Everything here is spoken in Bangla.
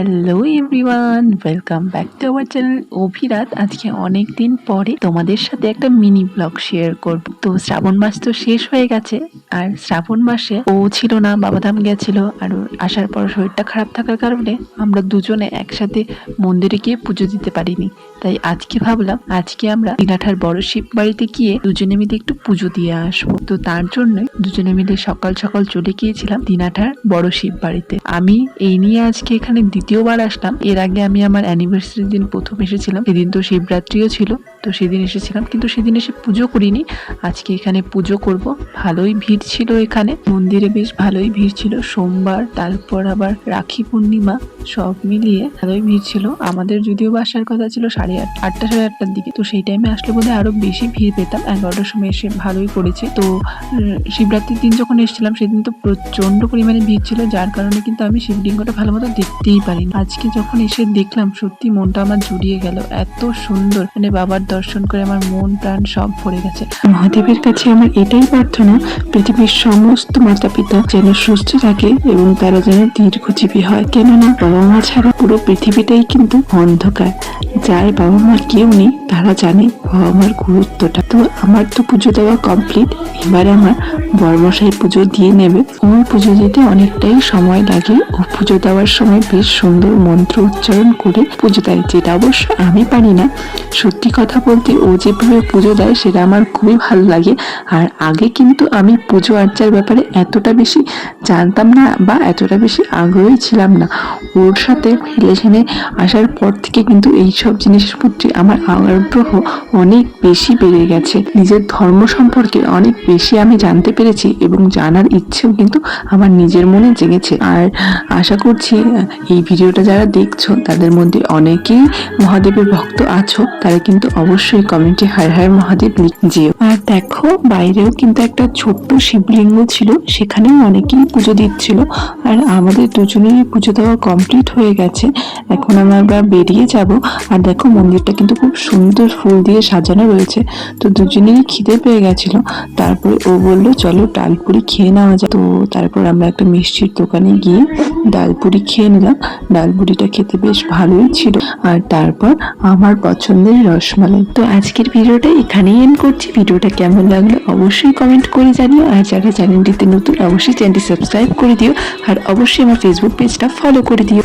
Hello everyone welcome back to our channel Abhirat. আজকে অনেক দিন পরে তোমাদের সাথে একটা মিনি ব্লগ শেয়ার করব। তো শ্রাবণ মাস তো শেষ হয়ে গেছে, আর শ্রাবণ মাসে ও ছিল না, বাবাধাম গেছিল, আর আসার পর শরীরটা খারাপ থাকার কারণে আমরা দুজনে একসাথে মন্দিরে গিয়ে পুজো দিতে পারিনি। তাই আজকে ভাবলাম, আজকে আমরা দিনাঠার বড় শিব বাড়িতে গিয়ে দুজনে মিলে একটু পুজো দিয়ে আসব। তো তার জন্য দুজনে মিলে সকাল সকাল চলে গিয়েছিলাম দিনাঠার বড় শিব বাড়িতে। আমি, এই নিয়ে আজকে এখানে দ্বিতীয়বার আসলাম। এর আগে আমি আমার অ্যানিভার্সারির দিন প্রথম এসেছিলাম। সেদিন তো শিবরাত্রিও ছিল। তো সেদিন এসেছিলাম, কিন্তু সেদিন এসে পুজো করিনি। আজকে এখানে পুজো করব। ভালোই ভিড় ছিল এখানে। মন্দিরে বেশ ভালোই ভিড় ছিল। সোমবার, তারপর আবার রাখি পূর্ণিমা, সব মিলিয়ে ভালোই ভিড় ছিল। আমাদের যদিও বা আসার কথা ছিল সাড়ে আট, আটটা সাড়ে আটটার দিকে। তো সেই টাইমে আসলে বোধহয় আরও বেশি ভিড় পেতাম। এগারোটার সময় এসে ভালোই করেছে। তো শিবরাত্রির দিন যখন এসেছিলাম, সেদিন তো প্রচণ্ড পরিমাণে ভিড় ছিল। যার কারণে কিন্তু আমি শিবলিঙ্গটা ভালো মতো দেখতেই পারিনি। আজকে যখন এসে দেখলাম, সত্যি মনটা আমার জুড়িয়ে গেল। এত সুন্দর। মানে বাবার দর্শন করে আমার মন, প্রাণ সব ভরে গেছে। মহাদেবের কাছে আমার এটাই প্রার্থনা, পৃথিবীর সমস্ত মাতা পিতা যেন সুস্থ থাকে এবং তারা যেন দীর্ঘজীবী হয়। কেননা বাবা মা ছাড়া পুরো পৃথিবীটাই কিন্তু অন্ধকার। যার বাবা মা কেউ নেই, তারা জানে বাবা মার গুরুত্বটা। তো আমার তো পুজো দেওয়া কমপ্লিট এবারে আমার বর্মশাই পুজো দিয়ে নেবে। ওর পুজো দিতে অনেকটাই সময় লাগে। ও পুজো দেওয়ার সময় বেশ সুন্দর মন্ত্র উচ্চারণ করে পুজো দেয়, যেটা অবশ্য আমি পারি না। সত্যি কথা বলতে, ও যেভাবে পুজো দেয়, সেটা আমার খুবই ভালো লাগে। আর আগে কিন্তু আমি পুজো আর্চার ব্যাপারে এতটা বেশি জানতাম না বা এতটা বেশি আগ্রহী ছিলাম না। ওর সাথে রিলেশনে আসার পর থেকে কিন্তু এইসব জিনিসের প্রতি আমার আগ্রহ অনেক বেশি বেড়ে গেছে। নিজের ধর্ম সম্পর্কে অনেক বেশি আমি জানতে পেরেছি এবং জানার ইচ্ছেও কিন্তু আমার নিজের মনে জেগেছে। আর আশা করছি এই ভিডিওটা যারা দেখছ, তাদের মধ্যে অনেকেই মহাদেবের ভক্ত আছো, তারা কিন্তু অবশ্যই কমেন্টে হার হার মহাদেব যেও। আর দেখো, বাইরেও কিন্তু একটা ছোট্ট শিবলিঙ্গ ছিল, সেখানেও অনেকেই পুজো দিচ্ছিল। আর আমাদের দুজনেরই পুজো দেওয়া কমপ্লিট হয়ে গেছে। এখন আমরা বেরিয়ে যাব। আর দেখো, মন্দিরটা কিন্তু খুব সুন্দর ফুল দিয়ে সাজানো রয়েছে। তো দুজনেরই খিদে পেয়ে গেছিল। তারপরে ও বলল, চলো ডালপুরি খেয়ে নেওয়া যায় তো তারপর আমরা একটা মিষ্টির দোকানে গিয়ে ডালপুরি খেয়ে নিলাম। ডালপুরিটা খেতে বেশ ভালোই ছিল। আর তারপর আমার পছন্দের রসমালাই। তো আজকের ভিডিওটা এখানেই এন্ড করছি। ভিডিওটা কেমন লাগল অবশ্যই কমেন্ট করে জানিও। আর যারা চ্যানেলটিতে নতুন, অবশ্যই চ্যানেলটি সাবস্ক্রাইব করে দিও। আর অবশ্যই আমার ফেসবুক পেজটা ফলো করে দিও।